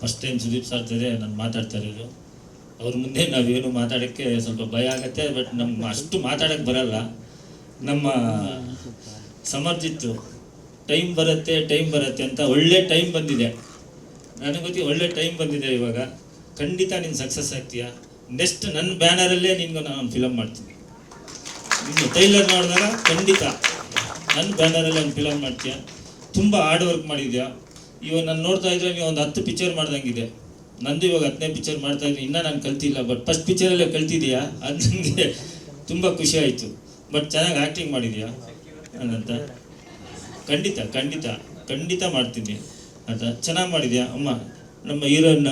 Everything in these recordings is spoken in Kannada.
ಫಸ್ಟ್ ಟೈಮ್ ಸುದೀಪ್ ಸರ್ ಜೊತೆ ನಾನು ಮಾತಾಡ್ತಾ ಇರೋದು. ಅವ್ರ ಮುಂದೆ ನಾವೇನು ಮಾತಾಡೋಕ್ಕೆ ಸ್ವಲ್ಪ ಭಯ ಆಗತ್ತೆ ಬಟ್ ನಮ್ಮ ಅಷ್ಟು ಮಾತಾಡೋಕ್ಕೆ ಬರಲ್ಲ. ನಮ್ಮ ಸಮರ್ಜಿತ್ತು. ಟೈಮ್ ಬರುತ್ತೆ ಟೈಮ್ ಬರುತ್ತೆ ಅಂತ ಒಳ್ಳೆ ಟೈಮ್ ಬಂದಿದೆ. ನನಗೆ ಗೊತ್ತಿ ಒಳ್ಳೆ ಟೈಮ್ ಬಂದಿದೆ ಇವಾಗ. ಖಂಡಿತ ನೀನು ಸಕ್ಸಸ್ ಆಗ್ತೀಯಾ? ನೆಕ್ಸ್ಟ್ ನನ್ನ ಬ್ಯಾನರಲ್ಲೇ ನಿನ್ಗೆ ನಾನು ಫಿಲಮ್ ಮಾಡ್ತೀನಿ. ನೀನು ಟೈಲರ್ ನೋಡಿದಾಗ ಖಂಡಿತ ನನ್ನ ಬ್ಯಾನರಲ್ಲಿ ಒಂದು ಫಿಲಮ್ ಮಾಡ್ತೀಯ? ತುಂಬ ಹಾರ್ಡ್ ವರ್ಕ್ ಮಾಡಿದ್ಯಾ? ಇವಾಗ ನಾನು ನೋಡ್ತಾ ಇದ್ರೆ ನೀವು ಒಂದು ಹತ್ತು ಪಿಕ್ಚರ್ ಮಾಡ್ದಂಗಿದೆ. ನಂದು ಇವಾಗ ಹತ್ತನೇ ಪಿಕ್ಚರ್ ಮಾಡ್ತಾ ಇದ್ದೀನಿ. ಇನ್ನೂ ನಾನು ಕಲ್ತಿಲ್ಲ ಬಟ್ ಫಸ್ಟ್ ಪಿಕ್ಚರಲ್ಲೇ ಕಲ್ತಿದೆಯಾ ಅದು ನನಗೆ ತುಂಬ ಖುಷಿ ಆಯಿತು. ಬಟ್ ಚೆನ್ನಾಗಿ ಆ್ಯಕ್ಟಿಂಗ್ ಮಾಡಿದ್ಯಾ? ಅಂತ ಖಂಡಿತ ಖಂಡಿತ ಖಂಡಿತ ಮಾಡ್ತೀನಿ. ಅಂತ ಚೆನ್ನಾಗಿ ಮಾಡಿದ್ಯಾ? ಅಮ್ಮ, ನಮ್ಮ ಹೀರೋಯಿನ್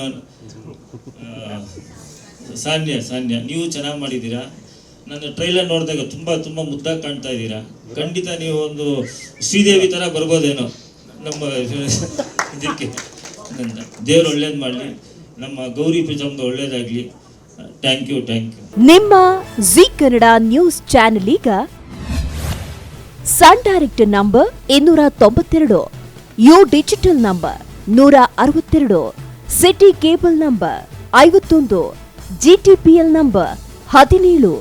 ಸಾನ್ಯ ಸಾನ್ಯ, ನೀವು ಚೆನ್ನಾಗಿ ಮಾಡಿದ್ದೀರಾ? ನನ್ನ ಟ್ರೈಲರ್ ನೋಡಿದಾಗ ತುಂಬ ತುಂಬ ಮುದ್ದಾಗಿ ಕಾಣ್ತಾ ಇದ್ದೀರಾ? ಖಂಡಿತ ನೀವು ಒಂದು ಶ್ರೀದೇವಿ ಥರ ಬರ್ಬೋದೇನೋ? ನಮ್ಮ ಇದಕ್ಕೆ ದೇವ್ರು ಒಳ್ಳೇದು ಮಾಡಲಿ, ನಮ್ಮ ಗೌರಿ ಪ್ರಿಜಮ್ದು ಒಳ್ಳೇದಾಗಲಿ. ಥ್ಯಾಂಕ್ ಯು ಥ್ಯಾಂಕ್ ಯು ನಿಮ್ಮ ಜಿ ಕನ್ನಡ ನ್ಯೂಸ್ ಚಾನೆಲ್ ಈಗ ಸನ್ ಡೈರೆಕ್ಟ್ ನಂಬರ್ ಇನ್ನೂರ ತೊಂಬತ್ತೆರಡು, ಯು ಡಿಜಿಟಲ್ ನಂಬರ್ ನೂರ ಅರವತ್ತೆರಡು, ಸಿಟಿ ಕೇಬಲ್ ನಂಬರ್ ಐವತ್ತೊಂದು, ಜಿಟಿಪಿಎಲ್ ನಂಬರ್ ಹದಿನೇಳು,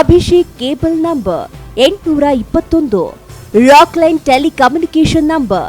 ಅಭಿಷೇಕ್ ಕೇಬಲ್ ನಂಬರ್ ಎಂಟುನೂರ ಇಪ್ಪತ್ತೊಂದು, ರಾಕ್ಲೈನ್ ಟೆಲಿಕಮ್ಯುನಿಕೇಶನ್ ನಂಬರ್